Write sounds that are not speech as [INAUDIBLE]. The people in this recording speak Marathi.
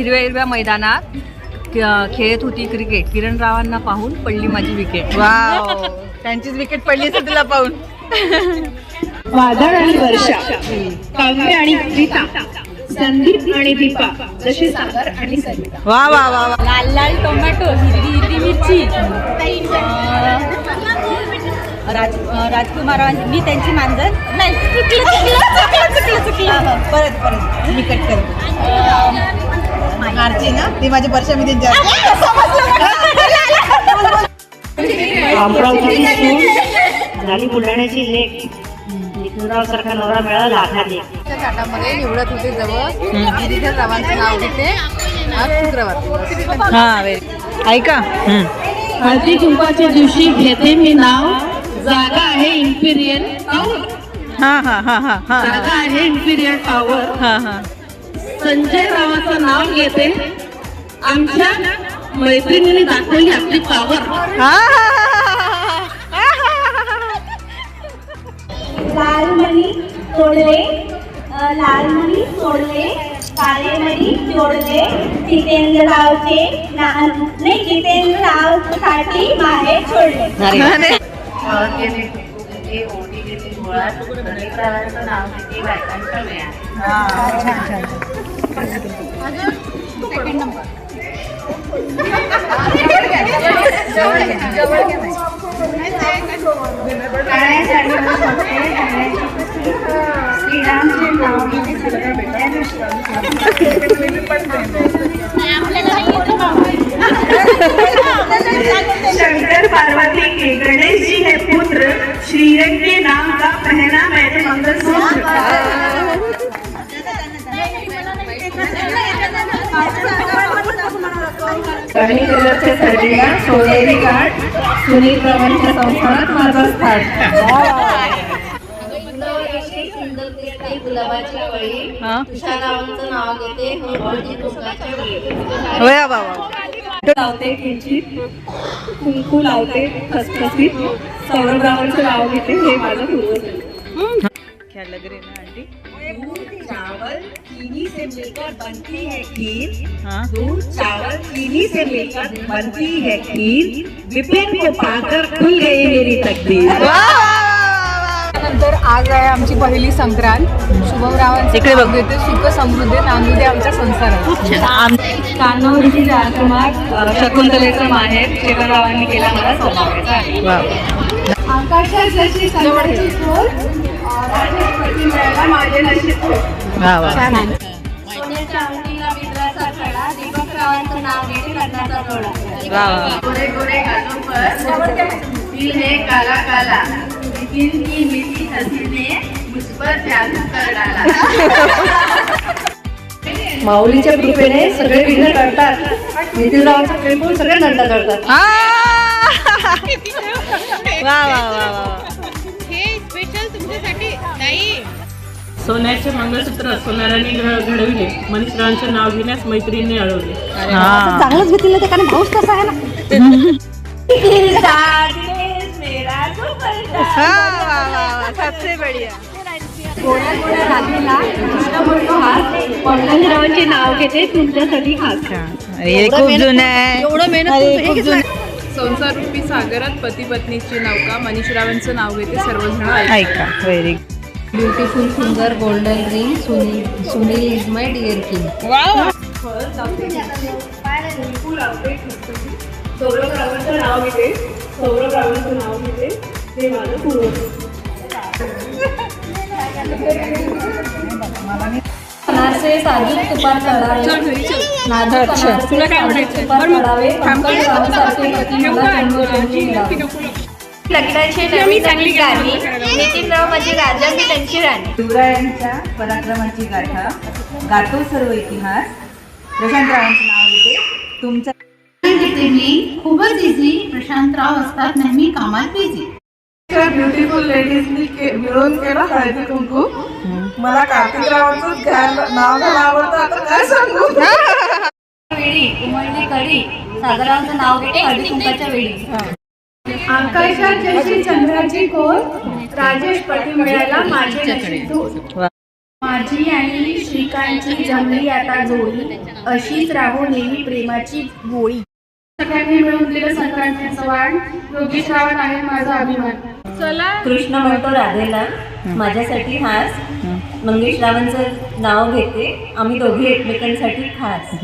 हिरव्या हिरव्या मैदानात खेळत होती क्रिकेट किरण रावांना पाहून पडली माझी विकेट वाव. त्यांचीच विकेट पडली असेल तुला पाहून. वादळ आणि वर्षा काव्य आणि गीता संदीप आणि दीपा जसे सागर आणि वा वा वा वा. लाल लाल टोमॅटो हिरवी हिरवी मिरची. राज राजकुमार मी त्यांची मांजर नाही चुकलं चुकलं चुकलं चुकलं. परत परत. मी कट कर आरती ना ती माझी वर्षा झाली बुलढाण्याची लेख सारखा नवरा मिळाला ताटामध्ये निवडत होते जवळ. गिरीधर रावांचं नाव घेते शुक्रवार. हा वेरी ऐका. हळदी कुंकाच्या दिवशी घेते मी नाव. जागा आहे इम्पिरियल टॉवर हा हा हा हा हा. जागा आहे इम्पिरियल टॉवर हा हा. संजय रावाचं नाव घेते. आमच्या मैत्रिणीने दाखवली आपली पावर लालमणी तोडले लालमणी सोडले काळेमणी जोडले जितेंद्ररावचे ना- नाही जितेंद्ररावसाठी माहे सोडले शंकर पार्वती के गणेश जी है पुत्र श्रीरंग के नाम का पहना कमी कलरच्या सर्दीला सोनेरी गाठ सुनील प्रवांच्या संसारात माझा स्थान. गुलाबाची कळी हा? तुषारावांचं नाव घेते हळदी कुंकाच्या वेळी वया बाबा. लावते किंचित कुंकू लावते खसखसीत सौरभरावांचं नाव घेते हे माझं पूर्वज है ना आंटी? चावल चीनी से मिलकर बनती है खीर। हाँ। दूध चावल चीनी से मिलकर बनती है खीर। विपिन को पाकर खुल गई मेरी तकदीर। नंतर आज आहे आमची पहिली संक्रांत. शुभम रावांचे इकडे बघ. घेते सुख समृद्धी नांदू दे आमच्या संसारात कान्होरीची राजकुमार शकुंतलेचं माहेर शेखररावांनी केला मला वा आकाशात जशी सनवाची खोल राजपती मिळाला माझे नशीब खोल. वा वा सोन्याच्या अंगठीला विद्राचा खडा दीपकरावांचं नाव घेते लग्नाचा जोडा. वा वा गोरे गोरे गालों पर दिल है काला काला. लेकिन की मीठी हंसी ने मुझ पर जादू कर डाला माऊलीच्या कृपेने सगळे विघ्न करतात. नितीनरावांचा प्रेम सगळे नंदा करतात. [LAUGHS] वा वा वा वा. सोन्याचे मंगळसूत्र सोनाराने घडविले. मनीषरावांचे नाव घेण्यास मैत्रिणीने अडवले. हा. चांगलंच घेतलेलं ते कारण भाऊच तसा आहे ना. वा वा वा सबसे बढ़िया. गोळ्या गोळ्या राधेला कृष्ण म्हणतो हात पंकजरावांचे नाव घेते तुमच्यासाठी खास. हे खूप जुनं आहे. एवढं मेहनत खूप जुनं. संसार रूपी सागरात पती पत्नीची नौका मनीषरावांचं नाव घेते सर्वजण ऐका. व्हेरी ब्युटिफुल सुंदर golden ring Sunil Sunil is my dear king सौरभरावांचं नाव घेते. सौरभरावांचं नाव घेते. हे माझं पूर्वज. [LAUGHS] अनारसे साजूक तुपात तळावे नाजूक अनारसे साजूक तुपात तळावे पंकजरावांसारखे पती मला. जन्मोजन्मी मिळावे. लग्नाची नवीन चांगली गाणी नितीनराव माझी राजा मी त्यांची राणी. शिवरायांच्या पराक्रमाची गाथा. गातो सर्व इतिहास. प्रशांतरावांचं नाव घेते तुमच्या मी खूपच इझी प्रशांतराव असतात नेहमी कामात बिझी ब्युटिफुल लेडीजनी मिळून केलं हळदी कुंकू. मला कार्तिकरावांचं घ्यायला नाव घ्यायला आवडतं. आता काय सांगू? वेळी उमळली कडी सागरांचं नाव घेते हळदी कुंकाच्या वेळी. आकाशात जशी चंद्राची कोर राजेश पती मिळाला माझे आणि श्रीकांतची जमली आता जोडी अशीच राहो नेहमी प्रेमाची गोळी सगळ्यांनी मिळून दिलं संक्रांतीचं वाण. योगेश रावण आहे माझा अभिमान. कृष्ण म्हणतो राधेला माझ्यासाठी हास मंगेश रावांचं नाव घेते. आम्ही दोघे एकमेकांसाठी खास.